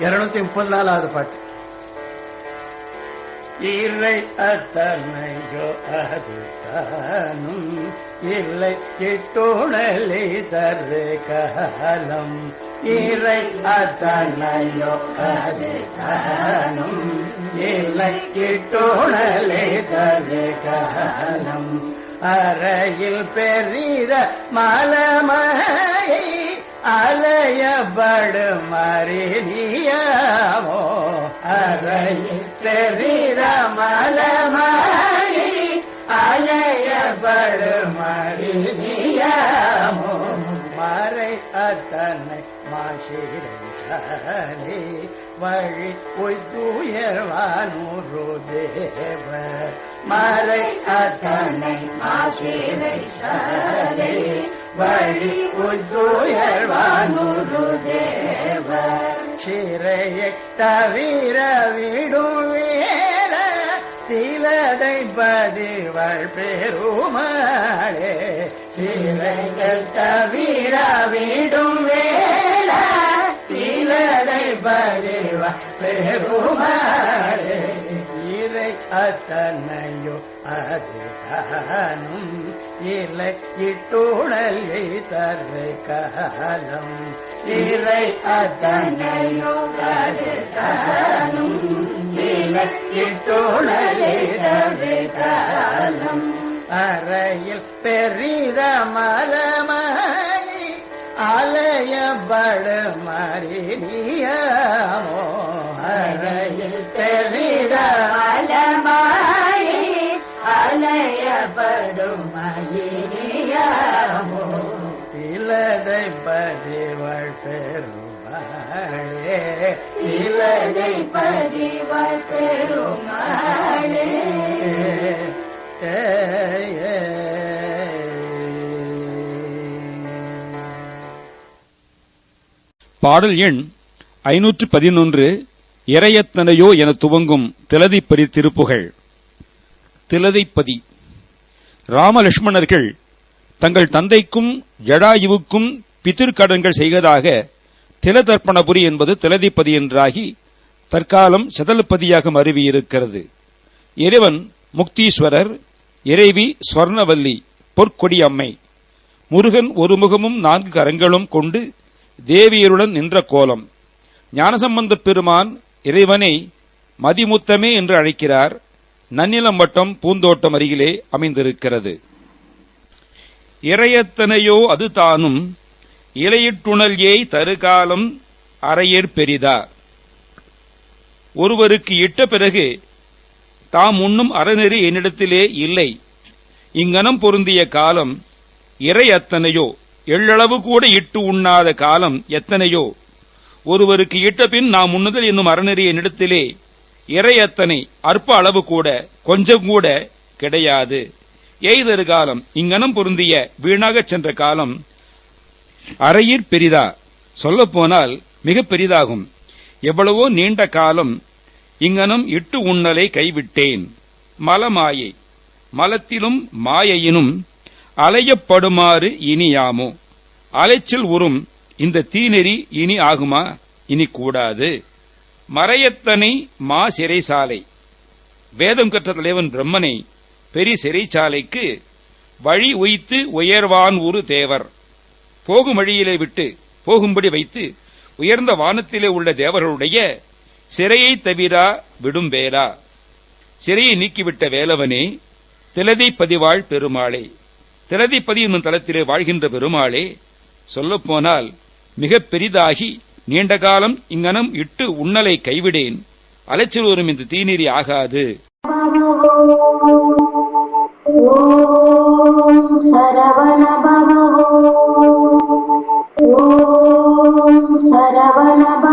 இருநூத்தி முப்பத்தி நாலாவது பாட்டு. இல்லை அத்தனையோ அது தானும் இல்லை இட்டுணலி தரு காலம். இறை அத்தனையோ அது தானும் இல்லை. இட்டுணலி தரு காலம். அறையில் பெரிய மலமையை அலையபடு மறினியாமோ அறையில் பெரிய மலமையை அலையபடு மறினியாமோ மாசிரை வழி உய்துயர்வானூரு தேவ மறை அதனை மாசிரை சாலை வழி உய்துயர்வானூரு தேவ சிறையை தவிர விடும் திலதை பதிவள் பெருமாளே. சிறைகள் தவிர விடும் வேல பெருமாளே இறை அத்தனையோ அதுதானும் இலை இல்லை தரு காலம். இறை அத்தனையோ அதுதானும் இலை இல்லை தரு காலம். அறையில் பெரித மலமாயி அலையபடு மறியமோ அறையில் பெரித மலமாயி அலையபடும் மயிரியாமோ இலதை பதிவள் பெருமாளே இலதை பதிவள் பெருமாளே ஏ, பாடல் எண் ஐநூற்று பதினொன்று இறையத்தனையோ என துவங்கும் திலதிப்பதி திருப்புகழ். திலதைப்பதி. ராமலட்சுமணர்கள் தங்கள் தந்தைக்கும் ஜடாயுவுக்கும் பித்திருக்கடன்கள் செய்வதாக திலதர்ப்பணபுரி என்பது திலதிப்பதி என்றாகி தற்காலம் சதலப்பதியாக மருவியிருக்கிறது இறைவன் முக்தீஸ்வரர் இறைவி ஸ்வர்ணவல்லி பொற்கொடி அம்மை. முருகன் ஒரு முகமும் நான்கு கரங்களும் கொண்டு தேவியருடன் நின்ற கோலம். ஞானசம்பந்த பெருமான் இறைவனை மதிமுத்தமே என்று அழைக்கிறார். நன்னிலம் வட்டம் பூந்தோட்டம் அருகிலே அமைந்திருக்கிறது. இறையத்தனையோ அது தானும் இலையிட்டுணல் ஏய் தருகாலம் அறையேற் பெரிதா. ஒருவருக்கு இட்ட பிறகு தாம் உண்ணும் அறநெறி என்னிடத்திலே இல்லை. இங்கனம் பொருந்திய காலம் இறை அத்தனையோ எள்ளளவு கூட இட்டு உண்ணாத காலம் எத்தனையோ? ஒருவருக்கு இட்ட பின் நாம் உண்ணுதல் என்னும் அறநெறி என்னிடத்திலே இறை அத்தனை அற்ப அளவு கூட கொஞ்சம் கூட கிடையாது. எய்தரு காலம் இங்கனம் பொருந்திய வீணாகச் சென்ற காலம் அறையிற் பெரிதா. சொல்லப்போனால் மிக பெரிதாகும். எவ்வளவோ நீண்ட காலம் இங்கனம் இட்டு உண்ணலை கைவிட்டேன். மலமாயை மலத்திலும் மாயையினும் அலையப்படுமாறு இனியாமோ? அலைச்சல் உறும். இந்த தீநெறி இனி ஆகுமா? இனி கூடாது. மறையத்தனை மா சிறைசாலை வேதம் கற்ற தலைவன் பிரம்மனை பெரிய சிறைச்சாலைக்கு வழி உய்த்து உயர்வான் ஒரு தேவர். போகும் வழியிலே விட்டு போகும்படி வைத்து உயர்ந்த வானத்திலே உள்ள தேவர்களுடைய சிறையை தவிரா விடும் வேலா சிறையை நீக்கிவிட்ட வேலவனே திலதை பதிவாள் பெருமாளே. திரதிப்பதி என்னும் தளத்திலே வாழ்கின்ற பெருமாளே சொல்லப்போனால் மிகப் பெரிதாகி நீண்ட காலம் இங்கனம் இட்டு உண்ணலை கைவிடேன். அலைச்சல் வரும் இந்த தீநீரி ஆகாது. சரவண